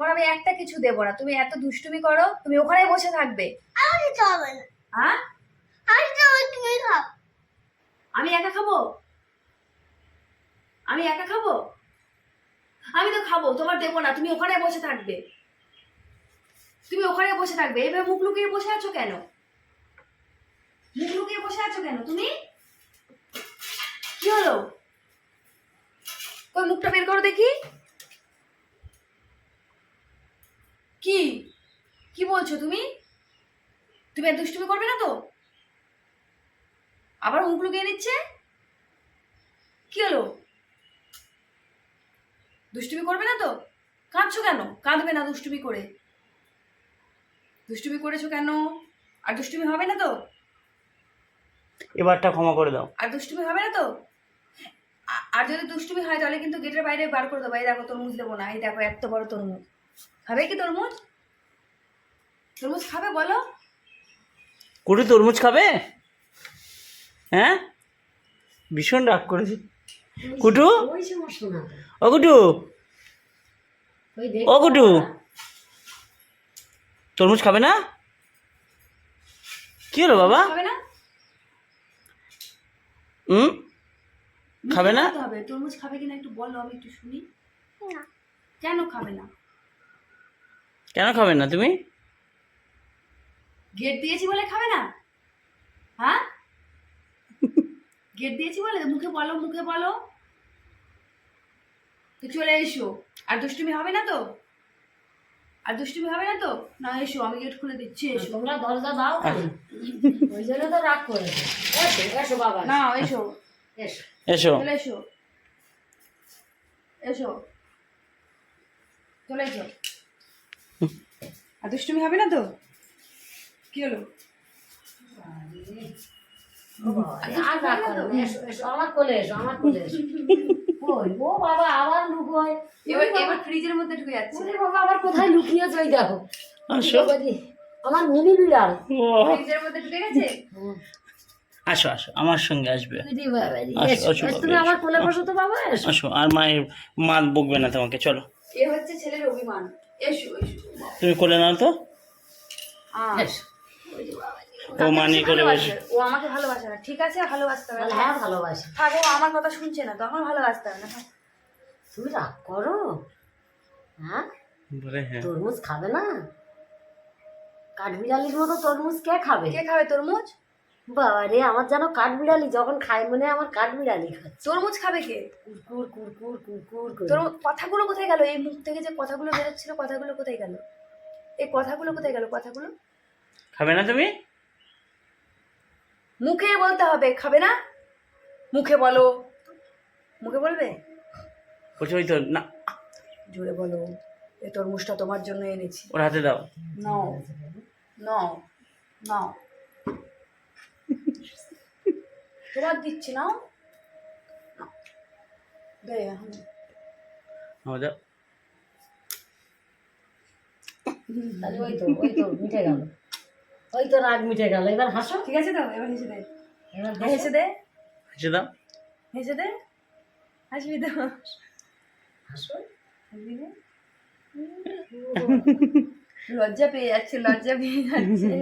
তোমার আমি একটা কিছু দেবো না তুমি এত দুষ্টুমি করো তুমি ওখানে বসে থাকবে। হবে না। হ্যাঁ? আমি তো তুমি খাও। আমি একা খাব? আমি একা খাব? আমি তো খাব তোমার দেবো না তুমি ওখানে বসে থাকবে। তুমি ওখানে বসে থাকবে এভাবে মুখ লুকিয়ে বসে আছো কেন? মুখ লুকিয়ে বসে আছো কি? কি বলছো তুমি? তুমি আর দুষ্টুমি করবে না তো? আবার মুখ লুকিয়ে নিচ্ছে? কি হলো? দুষ্টুমি করবে না তো? কাঁদছো কেন? কাঁদবে না দুষ্টুমি করে। দুষ্টুমি করেছ কেন? আর দুষ্টুমি হবে না তো? এবারটা ক্ষমা করে দাও। আর দুষ্টুমি হবে না তো? আর যদি দুষ্টুমি হয় তাহলে কিন্তু গেটের বাইরে বার করে দেবো এই দেখো তরমুজ দেবো না। এই দেখো এত বড় তরমুজ। খাবে কি তরমুজ? তরমুজ খাবে বলো। কুটু তরমুজ খাবে? হ্যাঁ? ভীষণ রাগ করেছে। কুটু? ও কুটু? ও কুটু? তরমুজ খাবে না? কি হলো বাবা? খাবে না? হুম খাবে না? তরমুজ খাবে কিনা একটু বলো আমি একটু শুনি। কেন খাবে না? কেন খাবে না তুমি? গেট দিয়েছি বলে খাবে না? হ্যাঁ? গেট দিয়েছি বলে? মুখে বলো মুখে বলো। তো চলে এসো। আর দুষ্টুমি হবে না তো? আর দুষ্টুমি হবে না তো? না এসো আমি গেট খুলে দিচ্ছি এসো। তোমরা দরজা দাও। ওই জন্য তো রাগ করে। এসো এসো বাবা। না এসো। এসো। এসো। চলে এসো। এসো। চলে এসো। আর দুষ্টুমি হবে না তো? কি হলো? এসো আমার কোলে এসো আমার কোলে এসো। ওই ও বাবা আবার লুকোয় এবার এবার ফ্রিজের মধ্যে ঢুকে যাচ্ছে। ওরে বাবা আবার কোথায় লুকিয়েছে ওই দেখো? আসো। মিনি বিড়াল। মধ্যে ঢুকে গেছে? আসো আসো আমার সঙ্গে আসবে। তুমি আমার কোলে বসো তো বাবা আসো আর মায়ের মা বকবে না তোমাকে চলো। এ হচ্ছে ছেলের অভিমান। তুমি কোলে নাও তো। ও মানিয়ে করে বসে। ও আমাকে ভালোবাসে না। ঠিক আছে? ভালোবাসতে হবে। হ্যাঁ ভালোবাসে। থাক আমার কথা শুনছে না তখন ভালোবাসতে হবে না। তুমি রাগ করো। হ্যাঁ? বলে হ্যাঁ। তরমুজ খাবে না? কাঠবিড়ালির মতো তরমুজ কে খাবে? কে খাবে তরমুজ? বাবা রে আমার যেন কাঠবিড়ালি যখন খায় মনে হয় আমার কাঠবিড়ালি খাচ্ছে। তরমুজ খাবে কে? কুরকুর কুরকুর কুরকুর তোর কথাগুলো কোথায় গেল? এই মুখ থেকে যে কথাগুলো বেরোচ্ছিল কথাগুলো কোথায় গেল? এই কথাগুলো কোথায় গেল কথাগুলো? খাবে না তুমি? মুখে বলতে হবে খাবে না? মুখে বলো। মুখে বলবে? বলছে ওই তো না। জোরে বলো এই তরমুজটা তোমার জন্য এনেছি। ওর হাতে দাও। নাও নাও নাও। তোমার দিচ্ছি নাও। দে এখন। তাহলে ওই তো ওই তো মিটে গেল। ওই তো রাগ মিটে গেল। এবার হাসো। ঠিক আছে তো এবার হেসে দে। এবার হেসে হাসো দে। হাসে দাও। হেসে দে। হাসবি তো। হাসো। হাসবি দে লজ্জা পেয়ে যাচ্ছে লজ্জা পেয়ে যাচ্ছে।